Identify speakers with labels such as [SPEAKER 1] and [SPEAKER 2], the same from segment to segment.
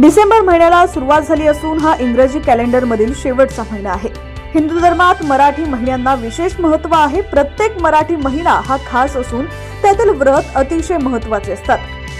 [SPEAKER 1] डिसेंबर महिन्याला सुरुवात झाली असून हा इंग्रजी कॅलेंडरमधील शेवटचा महिना आहे. हिंदू धर्मात मराठी महिन्यांना विशेष महत्त्व आहे. प्रत्येक मराठी महिना हा खास असून त्यातील व्रत अतिशय महत्त्वाचे असतात.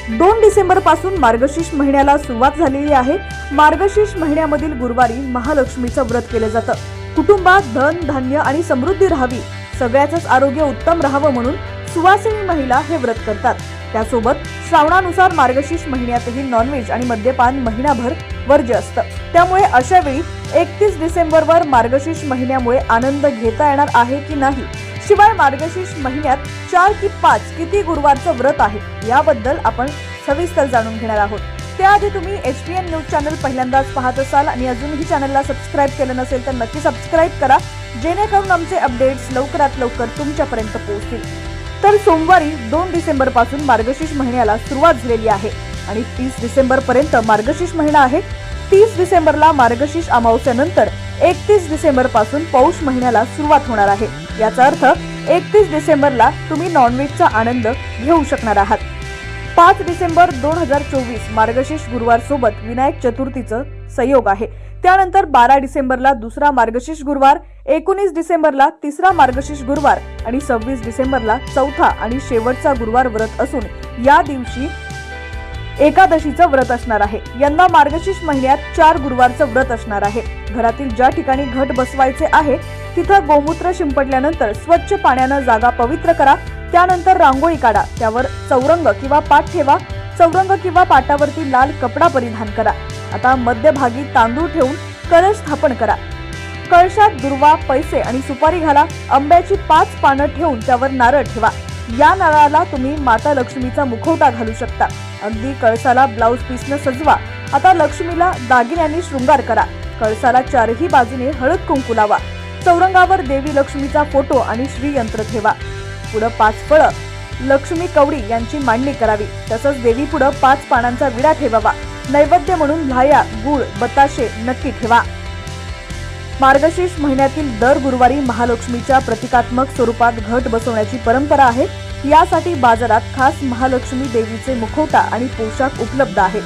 [SPEAKER 1] दोन डिसेंबरपासून मार्गशीर्ष महिन्याला सुरुवात झालेली आहे. मार्गशीर्ष महिन्यामधील गुरुवारी महालक्ष्मीचं व्रत केलं जातं. कुटुंबात धन धान्य आणि समृद्धी राहावी. सगळ्याच आरोग्य उत्तम राहावं म्हणून सुवासिनी महिला हे व्रत करतात. त्यासोबत श्रावणानुसार मार्गशीर्ष महिन्यातही नॉनव्हेज आणि मद्यपान महिनाभर वर्ज्य असतं. त्यामुळे अशा वेळी एकतीस डिसेंबरवर मार्गशीर्ष महिन्यामुळे आनंद घेता येणार आहे की नाही? शिवाय मार्गशीर्ष महिन्यात चार की पाच किती गुरुवारचं व्रत आहे? याबद्दल आपण सविस्तर जाणून घेणार आहोत. त्याआधी तुम्ही H P N news channel पहिल्यांदाच पाहत असाल आणि अजूनही चॅनलला सबस्क्राईब केलं नसेल तर नक्की सबस्क्राईब करा. जेणेकरून आमचे अपडेट्स लवकरात लवकर तुमच्यापर्यंत पोहोचतील. तर सोमवारी दोन डिसेंबरपासून मार्गशीर्ष महिन्याला सुरुवात झालेली आहे आणि तीस डिसेंबर पर्यंत मार्गशीर्ष महिना आहे. तीस डिसेंबरला मार्गशीर्ष अमावस्यानंतर एकतीस डिसेंबरपासून पौष महिन्याला सुरुवात होणार आहे. याचा अर्थ एकतीस डिसेंबरला तुम्ही नॉनव्हेजचा आनंद घेऊ शकणार आहात. पाच डिसेंबर दोन हजार चोवीस मार्गशीर्ष गुरुवार सोबत विनायक चतुर्थीचं संयोग आहे. त्यानंतर बारा डिसेंबरला दुसरा मार्गशीर्ष गुरुवार एकोणीस डिसेंबरला तिसरा मार्गशीर्ष गुरुवार आणि सव्वीस डिसेंबरला चौथा आणि शेवटचा गुरुवार व्रत असून या दिवशी एकादशीचं व्रत असणार आहे. यंदा मार्गशीर्ष महिन्यात चार गुरुवारचं व्रत असणार आहे. घरातील ज्या ठिकाणी घट बसवायचे आहे तिथं गोमूत्र शिंपडल्यानंतर स्वच्छ पाण्यानं जागा पवित्र करा. त्यानंतर रांगोळी काढा. त्यावर चौरंग किंवा पाट ठेवा. चौरंग किंवा पाटावरती लाल कपडा परिधान करा. आता मध्यभागी तांदूळ ठेवून कलश स्थापन करा. कळशात दुर्वा पैसे आणि सुपारी घाला. आंब्याची पाच पानं ठेवून त्यावर नारळ ठेवा. या नारळाला तुम्ही माता लक्ष्मीचा मुखवटा घालू शकता. अगदी कळसाला ब्लाऊज पीसनं सजवा. आता लक्ष्मीला दागिन्यांनी शृंगार करा. कळसाला चारही बाजूने हळद कुंकू लावा. चौरंगावर देवी लक्ष्मीचा फोटो आणि श्रीयंत्र ठेवा. पुढं पाच फळं. लक्ष्मी कवडी यांची मांडणी करावी. तसंच देवी पुढं पाच पानांचा विडा ठेवावा. नैवेद्य म्हणून लाया गुळ बताशे नक्की ठेवा. मार्गशीर्ष महिन्यातील दर गुरुवारी महालक्ष्मीच्या प्रतिकात्मक स्वरूपात घट बसवण्याची परंपरा आहे. यासाठी बाजारात खास महालक्ष्मी देवीचे मुखवटा आणि पोशाख उपलब्ध आहे.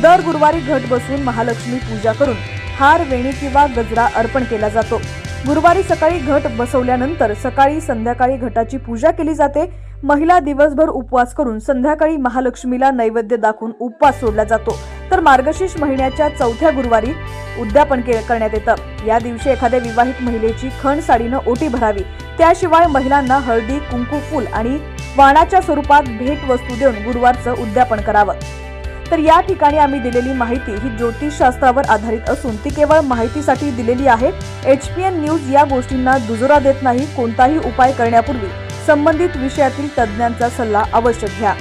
[SPEAKER 1] दर गुरुवारी घट बसवून महालक्ष्मी पूजा करून हार वेणी किंवा गजरा अर्पण केला जातो. गुरुवारी सकाळी घट बसवल्यानंतर सकाळी संध्याकाळी घटाची पूजा केली जाते. महिला दिवसभर उपवास करून संध्याकाळी महालक्ष्मीला नैवेद्य दाखवून उपवास सोडला जातो. तर मार्गशीर्ष महिन्याच्या चौथ्या गुरुवारी उद्यापन के- करण्यात येतं. या दिवशी एखाद्या विवाहित महिलेची खण साडीनं ओटी भरावी. त्याशिवाय महिलांना हळदी कुंकू फूल आणि वाणाच्या स्वरूपात भेट वस्तू देऊन गुरुवारचं उद्यापन करावं. तर या ठिकाणी आम्ही दिलेली माहिती ही ज्योतिषशास्त्रावर आधारित असून ती केवळ माहितीसाठी दिलेली आहे. एच पी एन न्यूज या गोष्टींना दुजोरा देत नाही. कोणताही उपाय करण्यापूर्वी संबंधित विषयातील तज्ज्ञांचा सल्ला अवश्य घ्या.